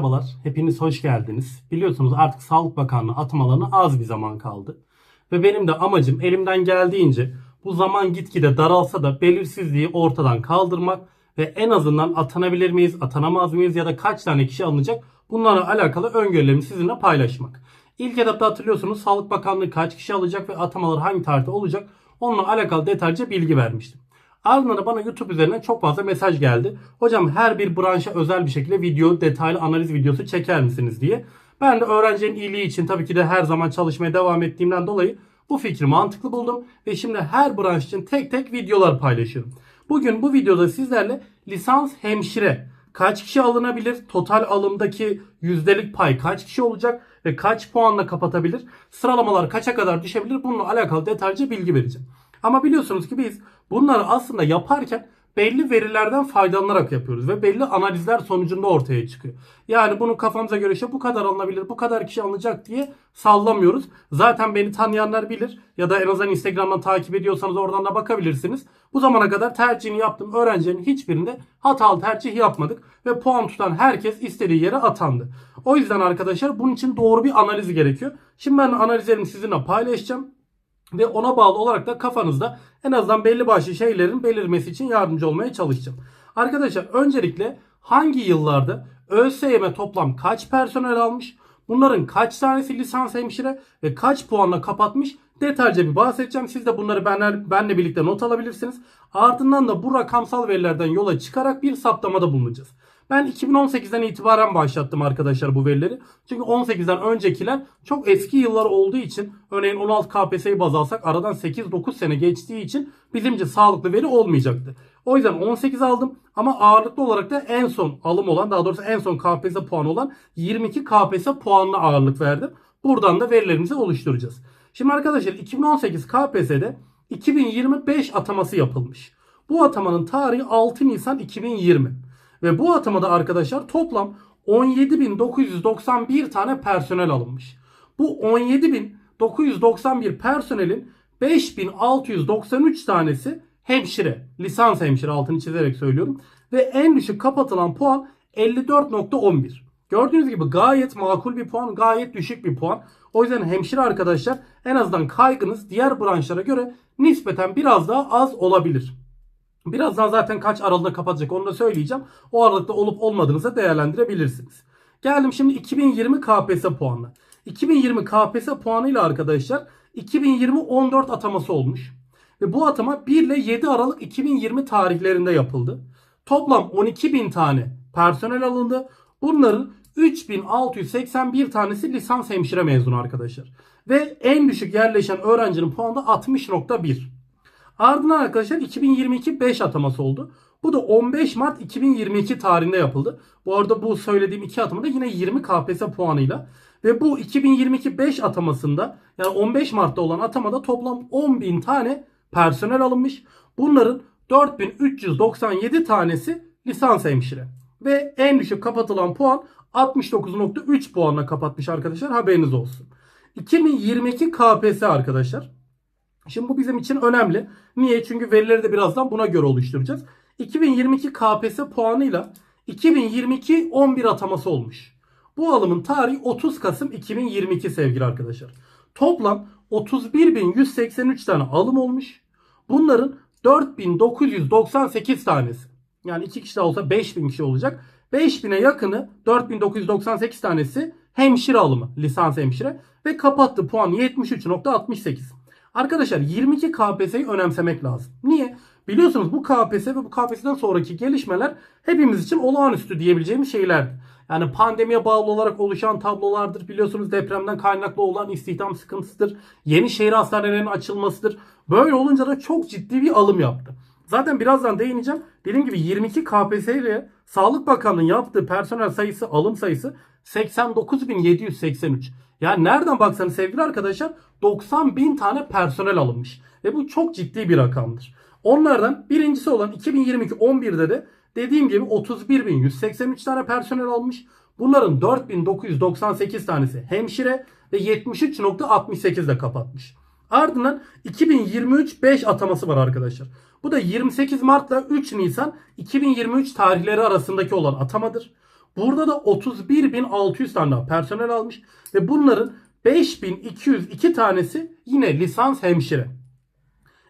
merhabalar. Hepiniz hoş geldiniz. Biliyorsunuz artık Sağlık Bakanlığı atamalarına az bir zaman kaldı. Ve benim de amacım elimden geldiğince bu zaman gitgide daralsa da belirsizliği ortadan kaldırmak ve en azından atanabilir miyiz, atanamaz mıyız ya da kaç tane kişi alınacak bunlarla alakalı öngörülerimi sizinle paylaşmak. İlk etapta hatırlıyorsunuz Sağlık Bakanlığı kaç kişi alacak ve atamalar hangi tarihte olacak onunla alakalı detaylıca bilgi vermiştim. Ardından da bana YouTube üzerinden çok fazla mesaj geldi. Hocam her bir branşa özel bir şekilde video, detaylı analiz videosu çeker misiniz diye. Ben de öğrencinin iyiliği için tabii ki de her zaman çalışmaya devam ettiğimden dolayı bu fikri mantıklı buldum. Ve şimdi her branş için tek tek videolar paylaşıyorum. Bugün bu videoda sizlerle lisans hemşire kaç kişi alınabilir? Total alımdaki yüzdelik pay kaç kişi olacak? Ve kaç puanla kapatabilir? Sıralamalar kaça kadar düşebilir? Bununla alakalı detaylıca bilgi vereceğim. Ama biliyorsunuz ki biz bunları aslında yaparken belli verilerden faydalanarak yapıyoruz ve belli analizler sonucunda ortaya çıkıyor. Yani bunu kafamıza göre işte bu kadar alınabilir, bu kadar kişi alınacak diye sallamıyoruz. Zaten beni tanıyanlar bilir ya da en azından Instagram'dan takip ediyorsanız oradan da bakabilirsiniz. Bu zamana kadar tercihini yaptım. Öğrencilerin hiçbirinde hatalı tercih yapmadık ve puan tutan herkes istediği yere atandı. O yüzden arkadaşlar bunun için doğru bir analiz gerekiyor. Şimdi ben analizlerimi sizinle paylaşacağım. Ve ona bağlı olarak da kafanızda en azından belli başlı şeylerin belirmesi için yardımcı olmaya çalışacağım. Arkadaşlar öncelikle hangi yıllarda ÖSYM toplam kaç personel almış? Bunların kaç tanesi lisans hemşire ve kaç puanla kapatmış? Detaylıca bir bahsedeceğim. Siz de bunları benle, benle birlikte not alabilirsiniz. Ardından da bu rakamsal verilerden yola çıkarak bir saptamada bulunacağız. Ben 2018'den itibaren başlattım arkadaşlar bu verileri. Çünkü 18'den öncekiler çok eski yıllar olduğu için örneğin 16 KPSS'yi baz alsak aradan 8-9 sene geçtiği için bizim için sağlıklı veri olmayacaktı. O yüzden 18 aldım ama ağırlıklı olarak da en son alım olan daha doğrusu en son KPSS puanı olan 22 KPSS puanına ağırlık verdim. Buradan da verilerimizi oluşturacağız. Şimdi arkadaşlar 2018 KPSS'de 2025 ataması yapılmış. Bu atamanın tarihi 6 Nisan 2020. Ve bu atamada arkadaşlar toplam 17.991 tane personel alınmış. Bu 17.991 personelin 5.693 tanesi hemşire. Lisans hemşire altını çizerek söylüyorum. Ve en düşük kapatılan puan 54.11. Gördüğünüz gibi gayet makul bir puan, gayet düşük bir puan. O yüzden hemşire arkadaşlar en azından kaygınız diğer branşlara göre nispeten biraz daha az olabilir. Birazdan zaten kaç aralıkta kapatacak onu da söyleyeceğim. O aralıkta olup olmadığınızı değerlendirebilirsiniz. Geldim şimdi 2020 KPSS puanına. 2020 KPSS puanıyla arkadaşlar 2020 14 ataması olmuş. Ve bu atama 1 ile 7 Aralık 2020 tarihlerinde yapıldı. Toplam 12.000 tane personel alındı. Bunların 3681 tanesi lisans hemşire mezunu arkadaşlar. Ve en düşük yerleşen öğrencinin puanı da 60.1. Ardından arkadaşlar 2022 5 ataması oldu. Bu da 15 Mart 2022 tarihinde yapıldı. Bu arada bu söylediğim iki atama da yine 20 KPSS puanıyla. Ve bu 2022 5 atamasında yani 15 Mart'ta olan atamada toplam 10.000 tane personel alınmış. Bunların 4397 tanesi lisans hemşire. Ve en düşük kapatılan puan 69.3 puanla kapatmış arkadaşlar haberiniz olsun. 2022 KPSS arkadaşlar. Şimdi bu bizim için önemli. Niye? Çünkü verileri de birazdan buna göre oluşturacağız. 2022 KPSS puanıyla 2022 11 ataması olmuş. Bu alımın tarihi 30 Kasım 2022 sevgili arkadaşlar. Toplam 31.183 tane alım olmuş. Bunların 4998 tanesi. Yani 2 kişi de olsa 5000 kişi olacak. 5000'e yakını 4998 tanesi hemşire alımı. Lisans hemşire. Ve kapattı puan 73.68. Arkadaşlar 22 KPSS'yi önemsemek lazım. Niye? Biliyorsunuz bu KPSS ve bu KPSS'den sonraki gelişmeler hepimiz için olağanüstü diyebileceğimiz şeyler. Yani pandemiye bağlı olarak oluşan tablolardır. Biliyorsunuz depremden kaynaklı olan istihdam sıkıntısıdır. Yeni şehir hastanelerinin açılmasıdır. Böyle olunca da çok ciddi bir alım yaptı. Zaten birazdan değineceğim. Dediğim gibi 22 KPSS ile Sağlık Bakanlığı'nın yaptığı personel sayısı, alım sayısı 89.783. Yani nereden baksanız sevgili arkadaşlar 90 bin tane personel alınmış. Ve bu çok ciddi bir rakamdır. Onlardan birincisi olan 2022 11'de de dediğim gibi 31.183 tane personel almış. Bunların 4998 tanesi hemşire ve 73.68 de kapatmış. Ardından 2023 5 ataması var arkadaşlar. Bu da 28 Mart ile 3 Nisan 2023 tarihleri arasındaki olan atamadır. Burada da 31.600 tane daha personel almış ve bunların 5202 tanesi yine lisans hemşire.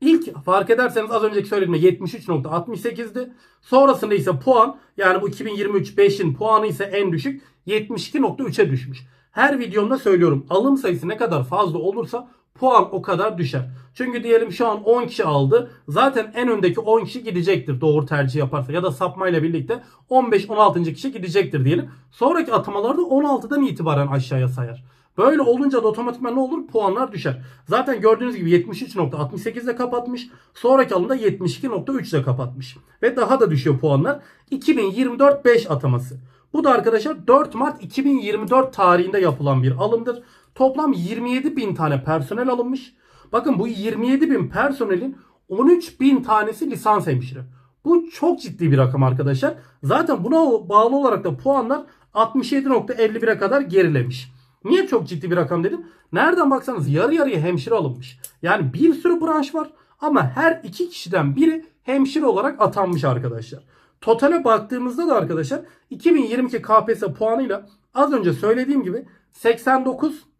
İlk fark ederseniz az önceki söylediğimde 73.68'di. Sonrasında ise puan yani bu 2023 5'in puanı ise en düşük 72.3'e düşmüş. Her videomda söylüyorum alım sayısı ne kadar fazla olursa puan o kadar düşer. Çünkü diyelim şu an 10 kişi aldı. Zaten en öndeki 10 kişi gidecektir doğru tercih yaparsa. Ya da sapmayla birlikte 15-16. kişi gidecektir diyelim. Sonraki atamalarda 16'dan itibaren aşağıya sayar. Böyle olunca da otomatikman ne olur? Puanlar düşer. Zaten gördüğünüz gibi 73.68 ile kapatmış. Sonraki alımda 72.3 ile kapatmış. Ve daha da düşüyor puanlar. 2024 5 ataması. Bu da arkadaşlar 4 Mart 2024 tarihinde yapılan bir alımdır. Toplam 27 bin tane personel alınmış. Bakın bu 27 bin personelin 13 bin tanesi lisans hemşire. Bu çok ciddi bir rakam arkadaşlar. Zaten buna bağlı olarak da puanlar 67.51'e kadar gerilemiş. Niye çok ciddi bir rakam dedim? Nereden baksanız yarı yarıya hemşire alınmış. Yani bir sürü branş var ama her iki kişiden biri hemşire olarak atanmış arkadaşlar. Totale baktığımızda da arkadaşlar 2022 KPSS puanıyla az önce söylediğim gibi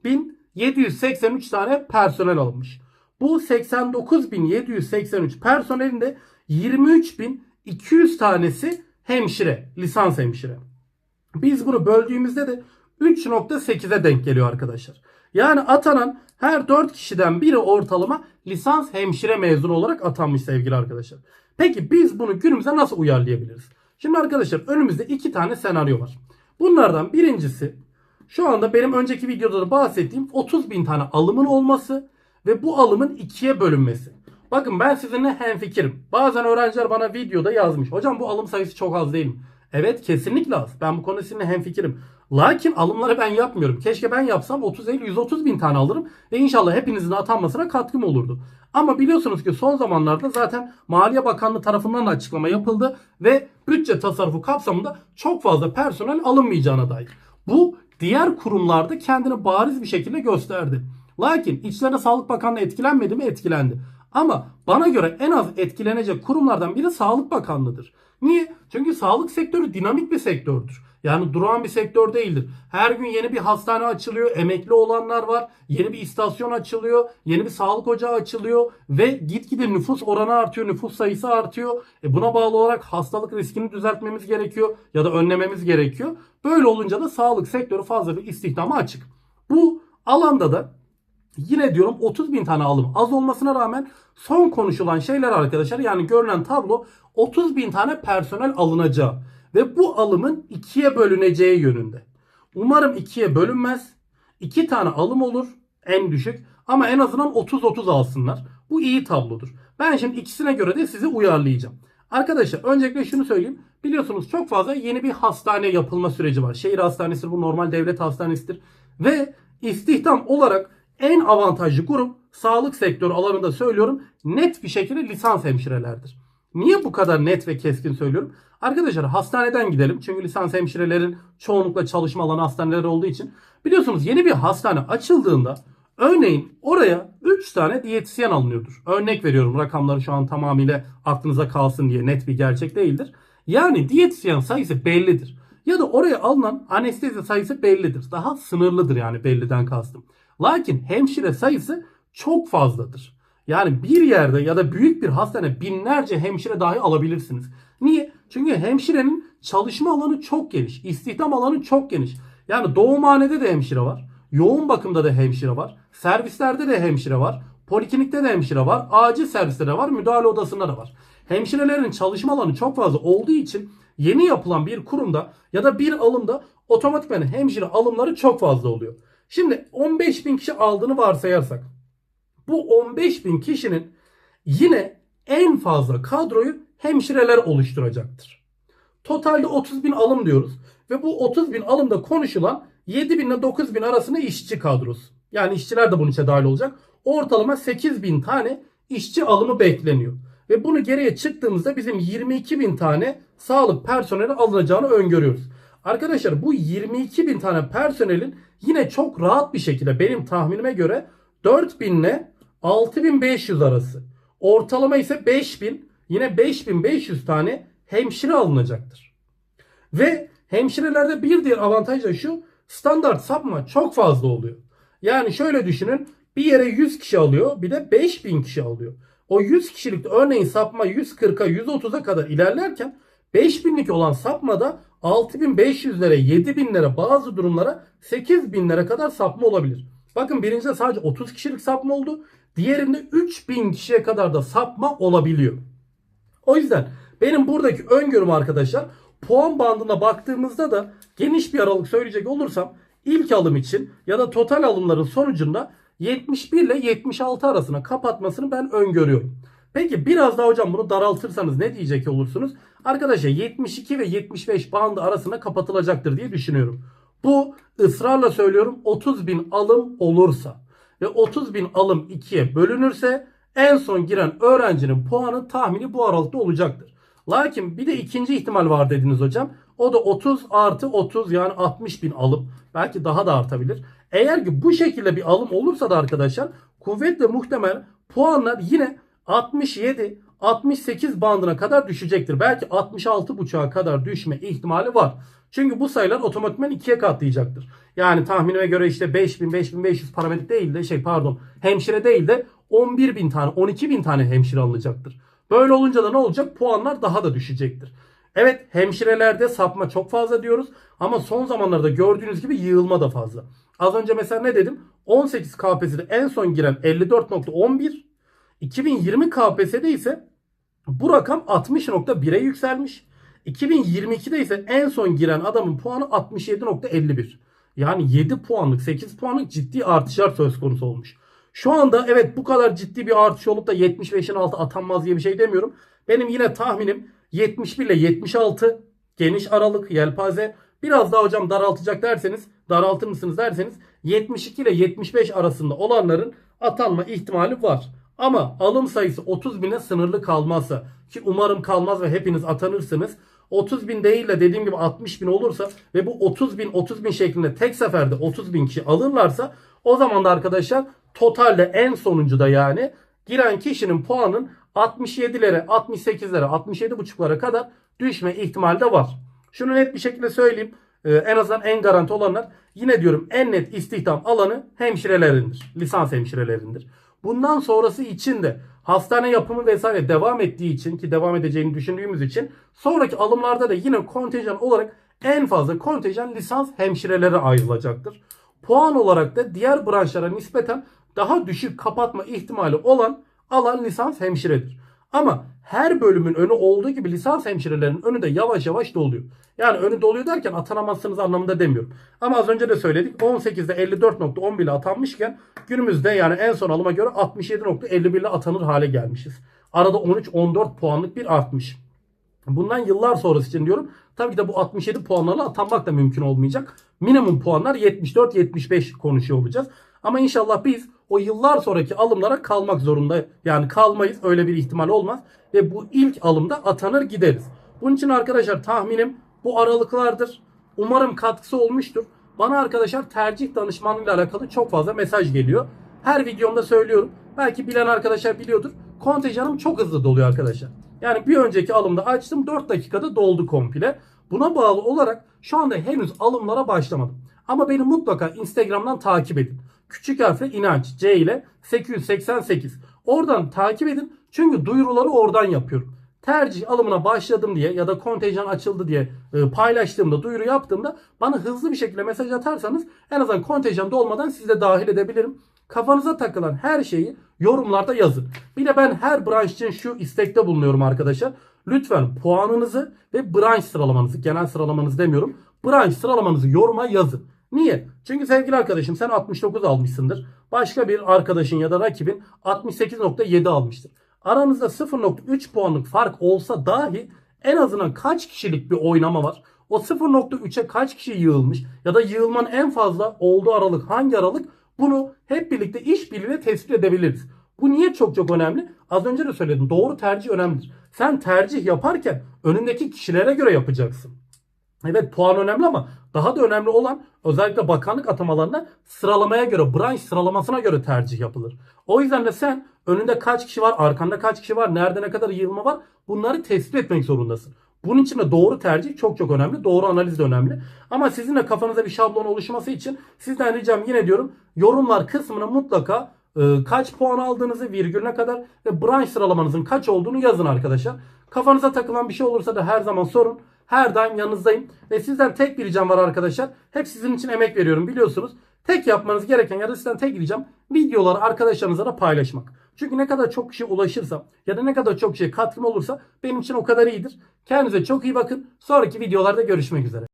89.783 tane personel alınmış. Bu 89.783 personelin de 23.200 tanesi hemşire, lisans hemşire. Biz bunu böldüğümüzde de 3.8'e denk geliyor arkadaşlar. Yani atanan her 4 kişiden biri ortalama lisans hemşire mezunu olarak atanmış sevgili arkadaşlar. Peki biz bunu günümüze nasıl uyarlayabiliriz? Şimdi arkadaşlar önümüzde iki tane senaryo var. Bunlardan birincisi şu anda benim önceki videoda da bahsettiğim 30 bin tane alımın olması ve bu alımın ikiye bölünmesi. Bakın ben sizinle hemfikirim. Bazen öğrenciler bana videoda yazmış. Hocam bu alım sayısı çok az değil mi? Evet kesinlikle az. Ben bu konuda sizinle hemfikirim. Lakin alımları ben yapmıyorum. Keşke ben yapsam 30 50 130 bin tane alırım ve inşallah hepinizin atanmasına katkım olurdu. Ama biliyorsunuz ki son zamanlarda zaten Maliye Bakanlığı tarafından da açıklama yapıldı ve bütçe tasarrufu kapsamında çok fazla personel alınmayacağına dair. Bu diğer kurumlarda kendini bariz bir şekilde gösterdi. Lakin İçişleri Sağlık Bakanlığı etkilenmedi mi? Etkilendi. Ama bana göre en az etkilenecek kurumlardan biri Sağlık Bakanlığı'dır. Niye? Çünkü sağlık sektörü dinamik bir sektördür. Yani duran bir sektör değildir. Her gün yeni bir hastane açılıyor, emekli olanlar var, yeni bir istasyon açılıyor, yeni bir sağlık ocağı açılıyor ve gitgide nüfus oranı artıyor, nüfus sayısı artıyor. E buna bağlı olarak hastalık riskini düzeltmemiz gerekiyor ya da önlememiz gerekiyor. Böyle olunca da sağlık sektörü fazla bir istihdama açık. Bu alanda da Yine diyorum 30 bin tane alım az olmasına rağmen son konuşulan şeyler arkadaşlar yani görünen tablo 30 bin tane personel alınacağı ve bu alımın ikiye bölüneceği yönünde. Umarım ikiye bölünmez. İki tane alım olur en düşük ama en azından 30-30 alsınlar. Bu iyi tablodur. Ben şimdi ikisine göre de sizi uyarlayacağım. Arkadaşlar öncelikle şunu söyleyeyim. Biliyorsunuz çok fazla yeni bir hastane yapılma süreci var. Şehir hastanesidir bu normal devlet hastanesidir. Ve istihdam olarak en avantajlı kurum sağlık sektörü alanında söylüyorum net bir şekilde lisans hemşirelerdir. Niye bu kadar net ve keskin söylüyorum? Arkadaşlar hastaneden gidelim. Çünkü lisans hemşirelerin çoğunlukla çalışma alanı hastaneler olduğu için. Biliyorsunuz yeni bir hastane açıldığında örneğin oraya 3 tane diyetisyen alınıyordur. Örnek veriyorum rakamları şu an tamamıyla aklınıza kalsın diye net bir gerçek değildir. Yani diyetisyen sayısı bellidir. Ya da oraya alınan anestezi sayısı bellidir. Daha sınırlıdır yani belliden kastım. Lakin hemşire sayısı çok fazladır. Yani bir yerde ya da büyük bir hastane binlerce hemşire dahi alabilirsiniz. Niye? Çünkü hemşirenin çalışma alanı çok geniş. istihdam alanı çok geniş. Yani doğumhanede de hemşire var. Yoğun bakımda da hemşire var. Servislerde de hemşire var. Poliklinikte de hemşire var. Acil serviste de var. Müdahale odasında da var. Hemşirelerin çalışma alanı çok fazla olduğu için yeni yapılan bir kurumda ya da bir alımda otomatikman hemşire alımları çok fazla oluyor. Şimdi 15 bin kişi aldığını varsayarsak bu 15 bin kişinin yine en fazla kadroyu hemşireler oluşturacaktır. Totalde 30 bin alım diyoruz. Ve bu 30 bin alımda konuşulan 7 bin ile 9 bin arasında işçi kadrosu. Yani işçiler de bunun içine dahil olacak. Ortalama 8 bin tane işçi alımı bekleniyor. Ve bunu geriye çıktığımızda bizim 22 bin tane sağlık personeli alınacağını öngörüyoruz. Arkadaşlar bu 22 bin tane personelin yine çok rahat bir şekilde benim tahminime göre 4000 ile 6500 arası. Ortalama ise 5000 yine 5500 tane hemşire alınacaktır. Ve Hemşirelerde bir diğer avantaj da şu. Standart sapma çok fazla oluyor. Yani şöyle düşünün. Bir yere 100 kişi alıyor bir de 5000 kişi alıyor. O 100 kişilik örneğin sapma 140'a 130'a kadar ilerlerken 5000'lik olan sapmada 6500'lere 7000'lere bazı durumlara 8000'lere kadar sapma olabilir. Bakın birincide sadece 30 kişilik sapma oldu. Diğerinde 3000 kişiye kadar da sapma olabiliyor. O yüzden benim buradaki öngörüm arkadaşlar puan bandına baktığımızda da geniş bir aralık söyleyecek olursam ilk alım için ya da total alımların sonucunda 71 ile 76 arasına kapatmasını ben öngörüyorum. Peki biraz daha hocam bunu daraltırsanız ne diyecek olursunuz? Arkadaşlar 72 ve 75 bandı arasına kapatılacaktır diye düşünüyorum. Bu ısrarla söylüyorum 30 bin alım olursa ve 30 bin alım ikiye bölünürse en son giren öğrencinin puanı tahmini bu aralıkta olacaktır. Lakin bir de ikinci ihtimal var dediniz hocam. O da 30 artı 30 yani 60 bin alım. Belki daha da artabilir. Eğer ki bu şekilde bir alım olursa da arkadaşlar kuvvetle muhtemel puanlar yine 67 68 bandına kadar düşecektir. Belki 66.5'a kadar düşme ihtimali var. Çünkü bu sayılar otomatikman ikiye katlayacaktır. Yani tahminime göre işte 5000 5500 paramedik değil de şey pardon hemşire değil de 11.000 tane 12.000 tane hemşire alınacaktır. Böyle olunca da ne olacak? Puanlar daha da düşecektir. Evet hemşirelerde sapma çok fazla diyoruz ama son zamanlarda gördüğünüz gibi yığılma da fazla. Az önce mesela ne dedim? 18 KPSS'de en son giren 54.11 2020 KPSS'de ise bu rakam 60.1'e yükselmiş. 2022'de ise en son giren adamın puanı 67.51. Yani 7 puanlık 8 puanlık ciddi artışlar söz konusu olmuş. Şu anda evet bu kadar ciddi bir artış olup da 75'in altı atanmaz diye bir şey demiyorum. Benim yine tahminim 71 ile 76 geniş aralık yelpaze. Biraz daha hocam daraltacak derseniz daraltır mısınız derseniz 72 ile 75 arasında olanların atanma ihtimali var. Ama alım sayısı 30 bine sınırlı kalmazsa ki umarım kalmaz ve hepiniz atanırsınız. 30 bin değil de dediğim gibi 60 bin olursa ve bu 30 bin 30 bin şeklinde tek seferde 30 bin kişi alırlarsa o zaman da arkadaşlar totalde en sonuncuda yani giren kişinin puanın 67'lere 68'lere 67.5'lara kadar düşme ihtimali de var. Şunu net bir şekilde söyleyeyim. Ee, en azından en garanti olanlar yine diyorum en net istihdam alanı hemşirelerindir. Lisans hemşirelerindir. Bundan sonrası için de hastane yapımı vesaire devam ettiği için ki devam edeceğini düşündüğümüz için sonraki alımlarda da yine kontenjan olarak en fazla kontenjan lisans hemşirelere ayrılacaktır. Puan olarak da diğer branşlara nispeten daha düşük kapatma ihtimali olan alan lisans hemşiredir. Ama her bölümün önü olduğu gibi lisans hemşirelerinin önü de yavaş yavaş doluyor. Yani önü doluyor derken atanamazsınız anlamında demiyorum. Ama az önce de söyledik 18'de 54.11 ile atanmışken günümüzde yani en son alıma göre 67.51 ile atanır hale gelmişiz. Arada 13-14 puanlık bir artmış. Bundan yıllar sonrası için diyorum. Tabii ki de bu 67 puanlarla atanmak da mümkün olmayacak. Minimum puanlar 74-75 konuşuyor olacağız. Ama inşallah biz o yıllar sonraki alımlara kalmak zorunda. Yani kalmayız. Öyle bir ihtimal olmaz. Ve bu ilk alımda atanır gideriz. Bunun için arkadaşlar tahminim bu aralıklardır. Umarım katkısı olmuştur. Bana arkadaşlar tercih danışmanlığıyla alakalı çok fazla mesaj geliyor. Her videomda söylüyorum. Belki bilen arkadaşlar biliyordur. Kontenjanım çok hızlı doluyor arkadaşlar. Yani bir önceki alımda açtım 4 dakikada doldu komple. Buna bağlı olarak şu anda henüz alımlara başlamadım. Ama beni mutlaka Instagram'dan takip edin. Küçük harfle inanç C ile 888. Oradan takip edin. Çünkü duyuruları oradan yapıyorum. Tercih alımına başladım diye ya da kontenjan açıldı diye e, paylaştığımda, duyuru yaptığımda bana hızlı bir şekilde mesaj atarsanız en azından kontenjan dolmadan sizi de dahil edebilirim. Kafanıza takılan her şeyi yorumlarda yazın. Bir de ben her branş için şu istekte bulunuyorum arkadaşlar. Lütfen puanınızı ve branş sıralamanızı, genel sıralamanızı demiyorum. Branş sıralamanızı yoruma yazın. Niye? Çünkü sevgili arkadaşım sen 69 almışsındır. Başka bir arkadaşın ya da rakibin 68.7 almıştır. Aranızda 0.3 puanlık fark olsa dahi en azından kaç kişilik bir oynama var? O 0.3'e kaç kişi yığılmış ya da yığılmanın en fazla olduğu aralık hangi aralık? Bunu hep birlikte işbirliğiyle tespit edebiliriz. Bu niye çok çok önemli? Az önce de söyledim. Doğru tercih önemlidir. Sen tercih yaparken önündeki kişilere göre yapacaksın. Evet puan önemli ama daha da önemli olan özellikle bakanlık atamalarında sıralamaya göre, branş sıralamasına göre tercih yapılır. O yüzden de sen önünde kaç kişi var, arkanda kaç kişi var, nerede ne kadar yığılma var bunları tespit etmek zorundasın. Bunun için de doğru tercih çok çok önemli. Doğru analiz de önemli. Ama sizin de kafanıza bir şablon oluşması için sizden ricam yine diyorum yorumlar kısmına mutlaka e, kaç puan aldığınızı virgülüne kadar ve branş sıralamanızın kaç olduğunu yazın arkadaşlar. Kafanıza takılan bir şey olursa da her zaman sorun. Her daim yanınızdayım. Ve sizden tek bir ricam var arkadaşlar. Hep sizin için emek veriyorum biliyorsunuz. Tek yapmanız gereken ya da sizden tek ricam videoları arkadaşlarınızla da paylaşmak. Çünkü ne kadar çok kişi ulaşırsa ya da ne kadar çok şey katkım olursa benim için o kadar iyidir. Kendinize çok iyi bakın. Sonraki videolarda görüşmek üzere.